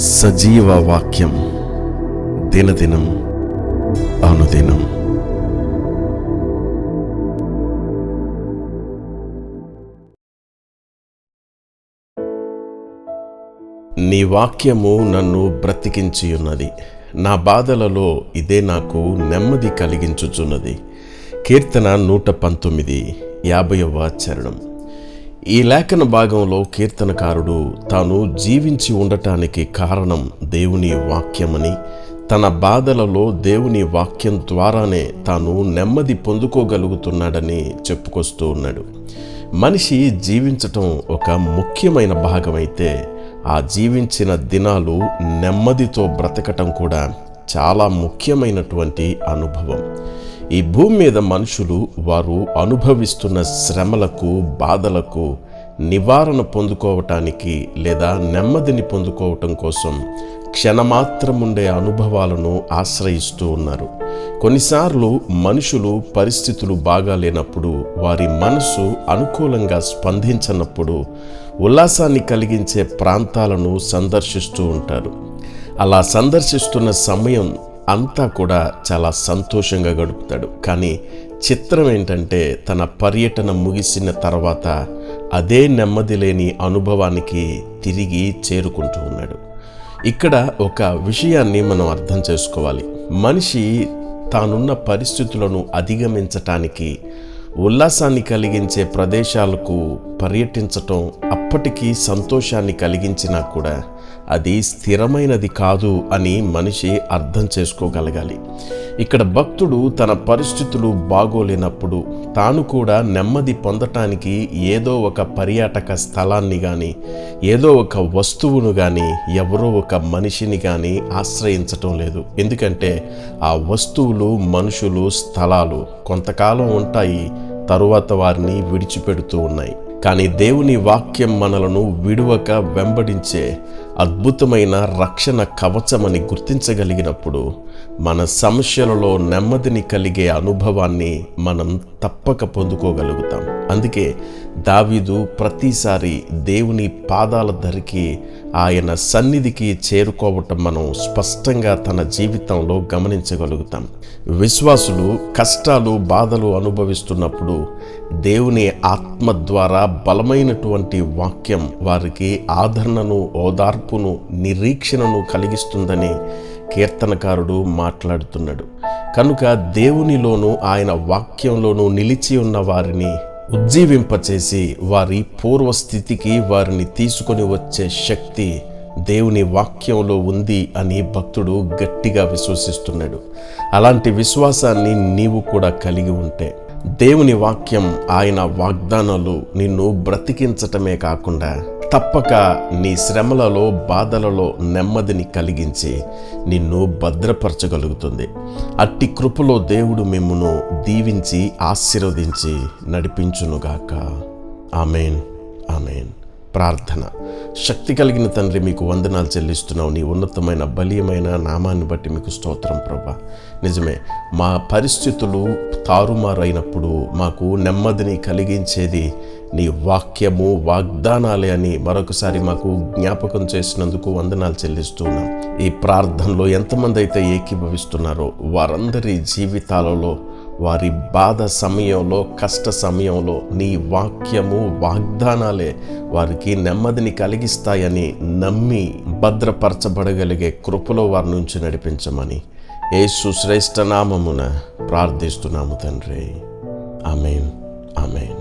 సజీవ వాక్యం దినదినం అనుదినం. నీ వాక్యము నన్ను బ్రతికించి ఉన్నది నా బాధలలో ఇదే నాకు నెమ్మది కలిగించుచున్నది. కీర్తన నూట పంతొమ్మిది యాభైవ చరణం. ఈ లేఖన భాగంలో కీర్తనకారుడు తాను జీవించి ఉండటానికి కారణం దేవుని వాక్యమని తన బాధలలో దేవుని వాక్యం ద్వారానే తాను నెమ్మది పొందుకోగలుగుతున్నాడని చెప్పుకొస్తూ ఉన్నాడు. మనిషి జీవించటం ఒక ముఖ్యమైన భాగమైతే ఆ జీవించిన దినాలు నెమ్మదితో బ్రతకటం కూడా చాలా ముఖ్యమైనటువంటి అనుభవం. ఈ భూమి మీద మనుషులు వారు అనుభవిస్తున్న శ్రమలకు బాధలకు నివారణ పొందుకోవటానికి లేదా నెమ్మదిని పొందుకోవటం కోసం క్షణమాత్రముండే అనుభవాలను ఆశ్రయిస్తూ ఉన్నారు. కొన్నిసార్లు మనుషులు పరిస్థితులు బాగాలేనప్పుడు వారి మనసు అనుకూలంగా స్పందించనప్పుడు ఉల్లాసాన్ని కలిగించే ప్రాంతాలను సందర్శిస్తూ ఉంటారు. అలా సందర్శిస్తున్న సమయం అంతా కూడా చాలా సంతోషంగా గడుపుతాడు. కానీ చిత్రం ఏంటంటే తన పర్యటన ముగిసిన తర్వాత అదే నెమ్మది లేని అనుభవానికి తిరిగి చేరుకుంటూ ఉన్నాడు. ఇక్కడ ఒక విషయాన్ని మనం అర్థం చేసుకోవాలి. మనిషి తానున్న పరిస్థితులను అధిగమించటానికి ఉల్లాసాన్ని కలిగించే ప్రదేశాలకు పర్యటించటం అప్పటికీ సంతోషాన్ని కలిగించినా కూడా అది స్థిరమైనది కాదు అని మనిషి అర్థం చేసుకోగలగాలి. ఇక్కడ భక్తుడు తన పరిస్థితులు బాగోలేనప్పుడు తాను కూడా నెమ్మది పొందటానికి ఏదో ఒక పర్యాటక స్థలాన్ని కానీ ఏదో ఒక వస్తువును కానీ ఎవరో ఒక మనిషిని కానీ ఆశ్రయించటం లేదు. ఎందుకంటే ఆ వస్తువులు మనుషులు స్థలాలు కొంతకాలం ఉంటాయి తరువాత వారిని విడిచిపెడుతూ ఉన్నాయి. కానీ దేవుని వాక్యం మనలను విడువక వెంబడించే అద్భుతమైన రక్షణ కవచమని గుర్తించగలిగినప్పుడు మన సమస్యలలో నెమ్మదిని కలిగే అనుభవాన్ని మనం తప్పక పొందుకోగలుగుతాం. అందుకే దావీదు ప్రతిసారి దేవుని పాదాల ధరికి ఆయన సన్నిధికి చేరుకోవటం మనం స్పష్టంగా తన జీవితంలో గమనించగలుగుతాం. విశ్వాసులు కష్టాలు బాధలు అనుభవిస్తున్నప్పుడు దేవుని ఆత్మ ద్వారా బలమైనటువంటి వాక్యం వారికి ఆదరణను మార్పును నిరీక్షణను కలిగిస్తుందని కీర్తనకారుడు మాట్లాడుతున్నాడు. కనుక దేవునిలోనూ ఆయన వాక్యంలోనూ నిలిచి ఉన్న వారిని ఉజ్జీవింపచేసి వారి పూర్వస్థితికి వారిని తీసుకొని వచ్చే శక్తి దేవుని వాక్యంలో ఉంది అని భక్తుడు గట్టిగా విశ్వసిస్తున్నాడు. అలాంటి విశ్వాసాన్ని నీవు కూడా కలిగి ఉంటే దేవుని వాక్యం ఆయన వాగ్దానాలు నిన్ను బ్రతికించటమే కాకుండా తప్పక నీ శ్రమలలో బాధలలో నెమ్మదిని కలిగించి నిన్ను భద్రపరచగలుగుతుంది. అట్టి కృపలో దేవుడు మిమ్మను దీవించి ఆశీర్వదించి నడిపించునుగాక. ఆమెన్. ఆమెన్. ప్రార్థన. శక్తి కలిగిన తండ్రి మీకు వందనాలు చెల్లిస్తున్నావు. నీ ఉన్నతమైన బలీయమైన నామాన్ని బట్టి మీకు స్తోత్రం ప్రభా. నిజమే మా పరిస్థితులు తారుమారైనప్పుడు మాకు నెమ్మదిని కలిగించేది నీ వాక్యము వాగ్దానాలే అని మరొకసారి మాకు జ్ఞాపకం చేసినందుకు వందనాలు చెల్లిస్తున్నాం. ఈ ప్రార్థనలో ఎంతమంది అయితే ఏకీభవిస్తున్నారో వారందరి జీవితాలలో వారి బాధ సమయంలో కష్ట సమయంలో నీ వాక్యము వాగ్దానాలే వారికి నెమ్మదిని కలిగిస్తాయని నమ్మి భద్రపరచబడగలిగే కృపలో వారి నుంచి నడిపించమని యేసు శ్రేష్ఠ నామమున ప్రార్థిస్తున్నాము తండ్రి. ఆమెన్. ఆమెన్.